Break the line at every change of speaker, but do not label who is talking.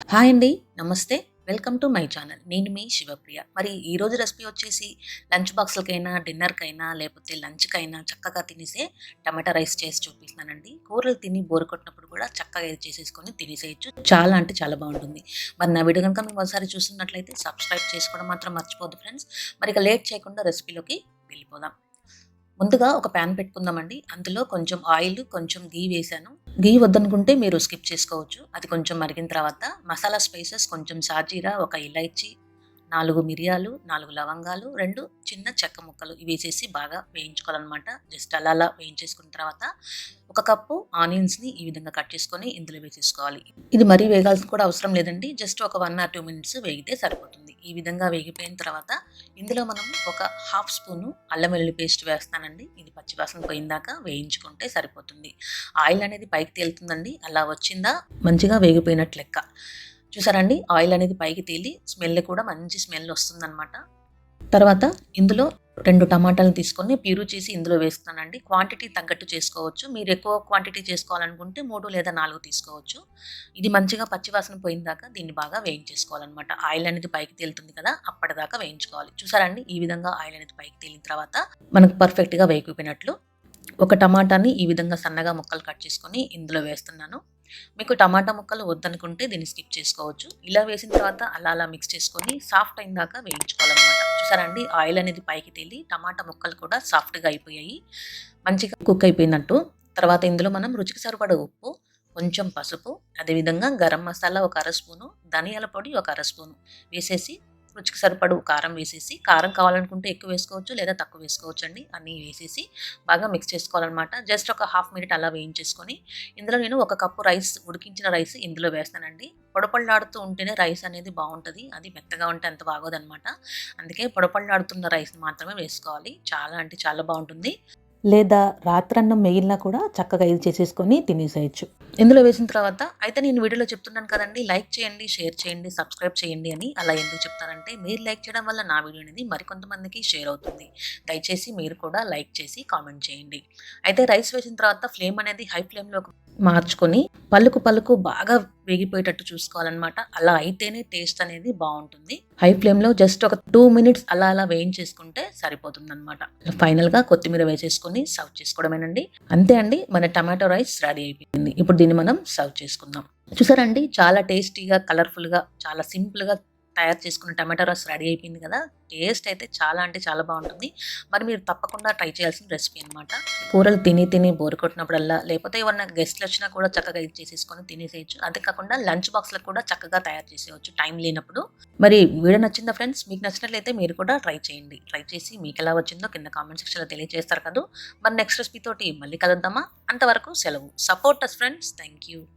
Hi అండి నమస్తే. Welcome to my channel. నేను మీ శివప్రియ. మరి ఈ రోజు రెసిపీ వచ్చేసి లంచ్ బాక్స్లకైనా డిన్నర్కైనా లేకపోతే లంచ్కైనా చక్కగా తినేసే టమాటా రైస్ చేసి చూపిస్తున్నానండి. కూరలు తిని బోరు కొట్టినప్పుడు కూడా చక్కగా ఇది చేసేసుకొని తినేసేయచ్చు. చాలా అంటే చాలా బాగుంటుంది. మరి నా వీడియో కనుక మీకు ఒకసారి చూస్తున్నట్లయితే సబ్స్క్రైబ్ చేసుకోవడం మాత్రం మర్చిపోద్దు ఫ్రెండ్స్. మరి ఇక లేట్ చేయకుండా రెసిపీలోకి వెళ్ళిపోదాం. ముందుగా ఒక ప్యాన్ పెట్టుకుందామండి. అందులో కొంచెం ఆయిల్ కొంచెం గీ వేసాను. గీ వద్దనుకుంటే మీరు స్కిప్ చేసుకోవచ్చు. అది కొంచెం మరిగిన తర్వాత మసాలా స్పైసెస్ కొంచెం సాజీరా ఒక ఇలైచి నాలుగు మిరియాలు నాలుగు లవంగాలు రెండు చిన్న చెక్క ముక్కలు ఇవి వేసేసి బాగా వేయించుకోవాలన్నమాట. జస్ట్ అలా అలా వేయించేసుకున్న తర్వాత ఒక కప్పు ఆనియన్స్ని ఈ విధంగా కట్ చేసుకొని ఇందులో వేసేసుకోవాలి. ఇది మరీ వేగాల్సిన కూడా అవసరం లేదండి. జస్ట్ ఒక వన్ ఆర్ టూ మినిట్స్ వేగితే సరిపోతుంది. ఈ విధంగా వేగిపోయిన తర్వాత ఇందులో మనం ఒక హాఫ్ స్పూను అల్లం వెల్లుల్లి పేస్ట్ వేస్తానండి. ఇది పచ్చివాసన పోయిందాక వేయించుకుంటే సరిపోతుంది. ఆయిల్ అనేది పైకి తేలుతుందండి. అలా వచ్చిందా మంచిగా వేగిపోయినట్లు లెక్క. చూసారండి? ఆయిల్ అనేది పైకి తేలి స్మెల్ కూడా మంచి స్మెల్ వస్తుందన్నమాట. తర్వాత ఇందులో రెండు టమాటాలు తీసుకొని ప్యూరు చేసి ఇందులో వేస్తున్నానండి. క్వాంటిటీ తగ్గట్టు చేసుకోవచ్చు. మీరు ఎక్కువ క్వాంటిటీ చేసుకోవాలనుకుంటే మూడు లేదా నాలుగు తీసుకోవచ్చు. ఇది మంచిగా పచ్చివాసన పోయిందాక దీన్ని బాగా వేయించేసుకోవాలన్నమాట. ఆయిల్ అనేది పైకి తేలుతుంది కదా అప్పటిదాకా వేయించుకోవాలి. చూసారండి? ఈ విధంగా ఆయిల్ అనేది పైకి తేలిన తర్వాత మనకు పర్ఫెక్ట్గా వేగిపోయినట్లు ఒక టమాటాని ఈ విధంగా సన్నగా ముక్కలు కట్ చేసుకొని ఇందులో వేస్తున్నాను. మీకు టమాటా ముక్కలు వద్దనుకుంటే దీన్ని స్కిప్ చేసుకోవచ్చు. ఇలా వేసిన తర్వాత అలా అలా మిక్స్ చేసుకొని సాఫ్ట్ అయిన దాకా వేయించుకోవాలన్నమాట. చూసారండి ఆయిల్ అనేది పైకి తేలి టమాటా ముక్కలు కూడా సాఫ్ట్గా అయిపోయాయి. మంచిగా కుక్ అయిపోయినట్టు. తర్వాత ఇందులో మనం రుచికి సరిపడ ఉప్పు కొంచెం పసుపు అదేవిధంగా గరం మసాలా ఒక అర స్పూను ధనియాల పొడి ఒక అర స్పూను వేసేసి రుచికి సరిపడు కారం వేసేసి కారం కావాలనుకుంటే ఎక్కువ వేసుకోవచ్చు లేదా తక్కువ వేసుకోవచ్చు అండి అన్నీ వేసేసి బాగా మిక్స్ చేసుకోవాలన్నమాట. జస్ట్ ఒక హాఫ్ మినిట్ అలా వేయించేసుకొని ఇందులో నేను ఒక కప్పు రైస్ ఉడికించిన రైస్ ఇందులో వేస్తానండి. పొడపళ్ళాడుతూ ఉంటేనే రైస్ అనేది బాగుంటుంది. అది మెత్తగా ఉంటే అంత బాగోదన్నమాట. అందుకే పొడపళ్ళాడుతున్న రైస్ మాత్రమే వేసుకోవాలి. చాలా అంటే చాలా బాగుంటుంది.
లేదా రాత్రన్నం మిగిలినా కూడా చక్కగా ఇది చేసేసుకొని తినేసేయచ్చు.
ఇందులో వేసిన తర్వాత అయితే నేను వీడియోలో చెప్తున్నాను కదండి లైక్ చేయండి షేర్ చేయండి సబ్స్క్రైబ్ చేయండి అని అలా ఎందుకు చెప్తానంటే మీరు లైక్ చేయడం వల్ల నా వీడియో అనేది మరికొంతమందికి షేర్ అవుతుంది. దయచేసి మీరు కూడా లైక్ చేసి కామెంట్ చేయండి. అయితే రైస్ వేసిన తర్వాత ఫ్లేమ్ అనేది హై ఫ్లేమ్లో మార్చుకొని పలుకు పలుకు బాగా వేగిపోయేటట్టు చూసుకోవాలన్నమాట. అలా అయితేనే టేస్ట్ అనేది బాగుంటుంది. హై ఫ్లేమ్లో జస్ట్ ఒక టూ మినిట్స్ అలా అలా వేయించేసుకుంటే సరిపోతుంది అనమాట ఫైనల్గా కొత్తిమీర వేసేసుకొని సర్వ్ చేసుకోవడమేనండి. అంతే అండి మన టమాటో రైస్ రెడీ అయిపోయింది. ఇప్పుడు దీన్ని మనం సర్వ్ చేసుకుందాం. చూసారండి చాలా టేస్టీగా కలర్ఫుల్గా చాలా సింపుల్గా తయారు చేసుకున్న టమాటో రస్ రెడీ అయిపోయింది కదా. టేస్ట్ అయితే చాలా అంటే చాలా బాగుంటుంది. మరి మీరు తప్పకుండా ట్రై చేయాల్సిన రెసిపీ అనమాట కూరలు తిని తిని బోరు కొట్టినప్పుడల్లా లేకపోతే ఏమన్నా గెస్ట్లు వచ్చినా కూడా చక్కగా ఇది చేసేసుకొని తినేసేయచ్చు. అదే కాకుండా లంచ్ బాక్స్లకు కూడా చక్కగా తయారు చేసేయచ్చు టైం లేనప్పుడు. మరి వీడియో నచ్చిందా ఫ్రెండ్స్? మీకు నచ్చినట్లయితే మీరు కూడా ట్రై చేయండి. ట్రై చేసి మీకు ఎలా వచ్చిందో కింద కామెంట్ సెక్షన్లో తెలియజేస్తారు కదా. మరి నెక్స్ట్ రెసిపీ తోటి మళ్ళీ కలుద్దామా? అంతవరకు సెలవు. Support us friends thank you